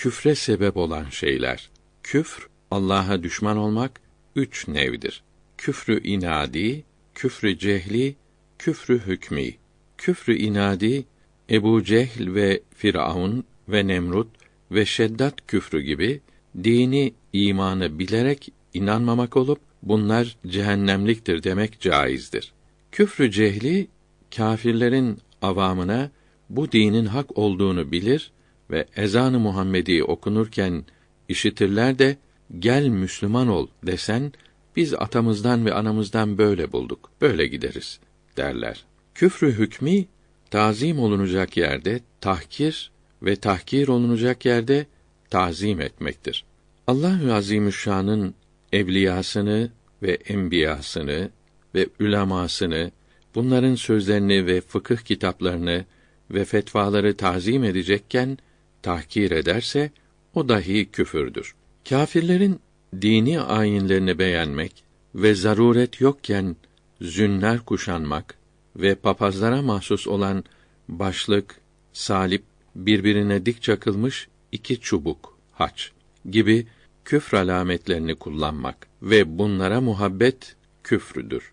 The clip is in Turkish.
küfre sebep olan şeyler. Küfr, Allah'a düşman olmak üç nevdir. Küfrü inadi, küfrü cehli, küfrü hükmü. Küfrü inadi, Ebu Cehl ve Firavun ve Nemrut ve Şeddat küfrü gibi dini, imanı bilerek inanmamak olup bunlar cehennemliktir demek caizdir. Küfrü cehli kâfirlerin avamına bu dinin hak olduğunu bilir ve ezanı Muhammedi okunurken işitirler de gel Müslüman ol desen biz atamızdan ve anamızdan böyle bulduk. Böyle gideriz derler. Küfrü hükmü tazim olunacak yerde tahkir ve tahkir olunacak yerde tazim etmektir. Allahü Azimüşşan'ın evliyasını ve enbiyasını ve ülemasını bunların sözlerini ve fıkıh kitaplarını ve fetvaları tazim edecekken tahkir ederse o dahi küfürdür. Kâfirlerin dini ayinlerini beğenmek ve zaruret yokken zünler kuşanmak ve papazlara mahsus olan başlık, salip, birbirine dik çakılmış iki çubuk, haç gibi küfr alametlerini kullanmak ve bunlara muhabbet küfrüdür.